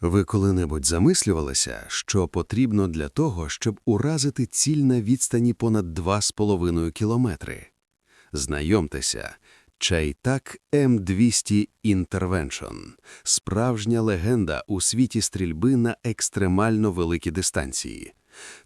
Ви коли-небудь замислювалися, що потрібно для того, щоб уразити ціль на відстані понад 2,5 кілометри? Знайомтеся, Чайтак М200 Intervention – справжня легенда у світі стрільби на екстремально великі дистанції.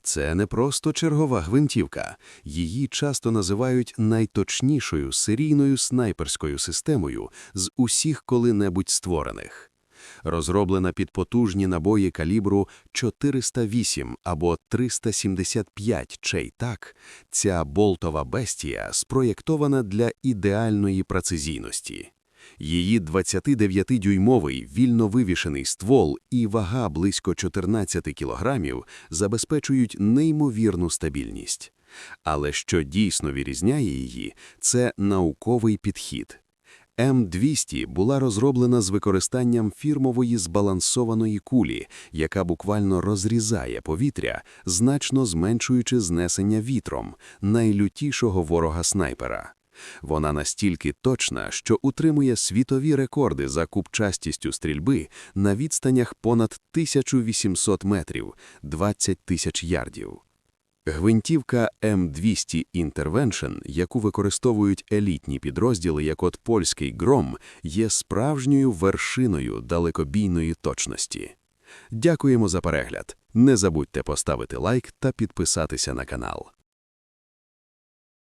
Це не просто чергова гвинтівка, її часто називають найточнішою серійною снайперською системою з усіх коли-небудь створених. Розроблена під потужні набої калібру 408 або 375 Чейтак, ця болтова бестія спроєктована для ідеальної прецизійності. Її 29-дюймовий вільно вивішений ствол і вага близько 14 кілограмів забезпечують неймовірну стабільність. Але що дійсно вирізняє її, це науковий підхід. М200 була розроблена з використанням фірмової збалансованої кулі, яка буквально розрізає повітря, значно зменшуючи знесення вітром, найлютішого ворога снайпера. Вона настільки точна, що утримує світові рекорди за купчастістю стрільби на відстанях понад 1800 метрів, 20 тисяч ярдів. Гвинтівка М200 Intervention, яку використовують елітні підрозділи, як от польський «Гром», є справжньою вершиною далекобійної точності. Дякуємо за перегляд. Не забудьте поставити лайк та підписатися на канал.